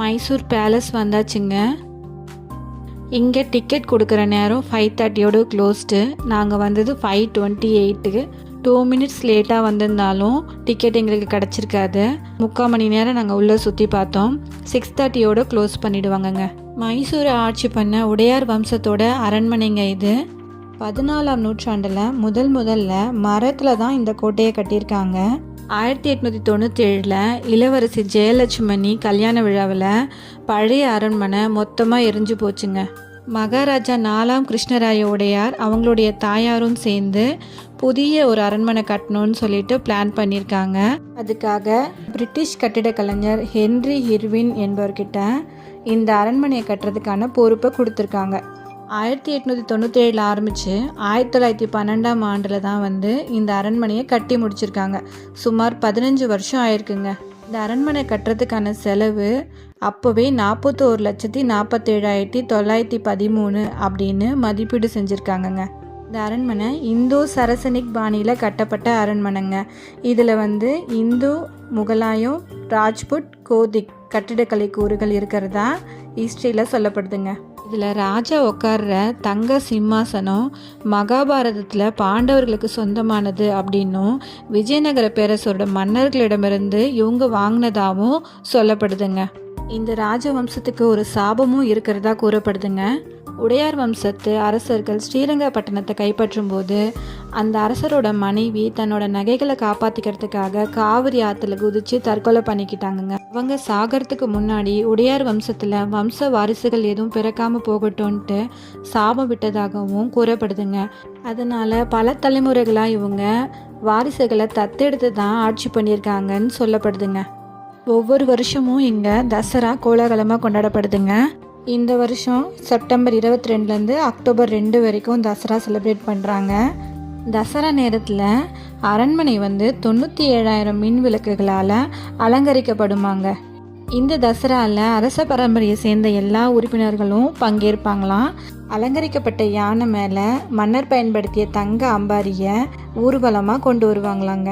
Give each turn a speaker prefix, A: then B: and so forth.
A: Mysore palace வந்தாச்சுங்க. இங்கே ticket கொடுக்குற நேரம் ஃபைவ் தேர்ட்டியோட க்ளோஸ்டு நாங்கள் வந்தது ஃபைவ் டுவெண்ட்டி எயிட்டுக்கு டூ மினிட்ஸ் லேட்டாக வந்திருந்தாலும் டிக்கெட் எங்களுக்கு கிடச்சிருக்காது. முக்கால் மணி நேரம் நாங்கள் உள்ளே சுற்றி பார்த்தோம். சிக்ஸ் தேர்ட்டியோட க்ளோஸ் பண்ணிவிடுவாங்கங்க மைசூரை ஆட்சி பண்ண உடையார் வம்சத்தோட அரண்மனைங்க இது. பதினாலாம் நூற்றாண்டில் முதல் முதல்ல மரத்தில் தான் இந்த கோட்டையை கட்டியிருக்காங்க. ஆயிரத்தி எட்நூற்றி தொண்ணூற்றி ஏழில் இளவரசி ஜெயலட்சுமணி கல்யாண விழாவில் பழைய அரண்மனை மொத்தமாக எரிஞ்சு போச்சுங்க. மகாராஜா நாலாம் கிருஷ்ணராய உடையார் அவங்களுடைய தாயாரும் சேர்ந்து புதிய ஒரு அரண்மனை கட்டணும்னு சொல்லிட்டு பிளான் பண்ணியிருக்காங்க அதுக்காக பிரிட்டிஷ் கட்டிட கலைஞர் ஹென்றி ஹிர்வின் என்பவர்கிட்ட இந்த அரண்மனையை கட்டுறதுக்கான பொறுப்பை கொடுத்துருக்காங்க. ஆயிரத்தி எட்நூற்றி தொண்ணூற்றி ஏழில் ஆரம்பித்து ஆயிரத்தி தொள்ளாயிரத்தி பன்னெண்டாம் ஆண்டில் தான் வந்து இந்த அரண்மனையை கட்டி முடிச்சிருக்காங்க. சுமார் பதினஞ்சு வருஷம் ஆயிருக்குங்க. இந்த அரண்மனை கட்டுறதுக்கான செலவு அப்போவே நாற்பத்தோரு லட்சத்தி நாற்பத்தேழாயிரத்தி தொள்ளாயிரத்தி பதிமூணு அப்படின்னு மதிப்பீடு செஞ்சுருக்காங்கங்க. இந்த அரண்மனை இந்து சரசனிக் பாணியில் கட்டப்பட்ட அரண்மனைங்க. இதில் வந்து இந்து முகலாயம் ராஜ்புட் கோதிக் கட்டிடக்கலை கூறுகள் இருக்கிறதா ஹிஸ்ட்ரியில் சொல்லப்படுதுங்க. இதில் ராஜா உட்கார்ற தங்க சிம்மாசனம் மகாபாரதத்தில் பாண்டவர்களுக்கு சொந்தமானது அப்படின்னும் விஜயநகர பேரரசோட மன்னர்களிடமிருந்து இவங்க வாங்கினதாகவும் சொல்லப்படுதுங்க. இந்த ராஜவம்சத்துக்கு ஒரு சாபமும் இருக்கிறதா கூறப்படுதுங்க. உடையார் வம்சத்து அரசர்கள் ஸ்ரீரங்கப்பட்டணத்தை கைப்பற்றும் போது அந்த அரசரோட மனைவி தன்னோட நகைகளை காப்பாற்றிக்கிறதுக்காக காவிரி ஆற்றுல குதிச்சு தற்கொலை பண்ணிக்கிட்டாங்கங்க. அவங்க சாகறதுக்கு முன்னாடி உடையார் வம்சத்தில் வம்ச வாரிசுகள் எதுவும் பிறக்காம போகட்டும்ன்ட்டு சாபம் விட்டதாகவும் கூறப்படுதுங்க. அதனால பல தலைமுறைகளாக இவங்க வாரிசுகளை தத்தெடுத்து தான் ஆட்சி பண்ணியிருக்காங்கன்னு சொல்லப்படுதுங்க. ஒவ்வொரு வருஷமும் இங்கே தசரா கோலாகலமாக கொண்டாடப்படுதுங்க. இந்த வருஷம் செப்டம்பர் இருபத்தி ரெண்டுலேருந்து அக்டோபர் ரெண்டு வரைக்கும் தசரா செலிப்ரேட் பண்ணுறாங்க தசரா நேரத்தில் அரண்மனை வந்து தொண்ணூற்றி ஏழாயிரம் மின் விளக்குகளால் அலங்கரிக்கப்படுமாங்க. இந்த தசராவில் அரச பரம்பரையை சேர்ந்த எல்லா உறுப்பினர்களும் பங்கேற்பாங்களாம். அலங்கரிக்கப்பட்ட யானை மேலே மன்னர் பயன்படுத்திய தங்க அம்பாரியை ஊர்வலமாக கொண்டு வருவாங்களாங்க.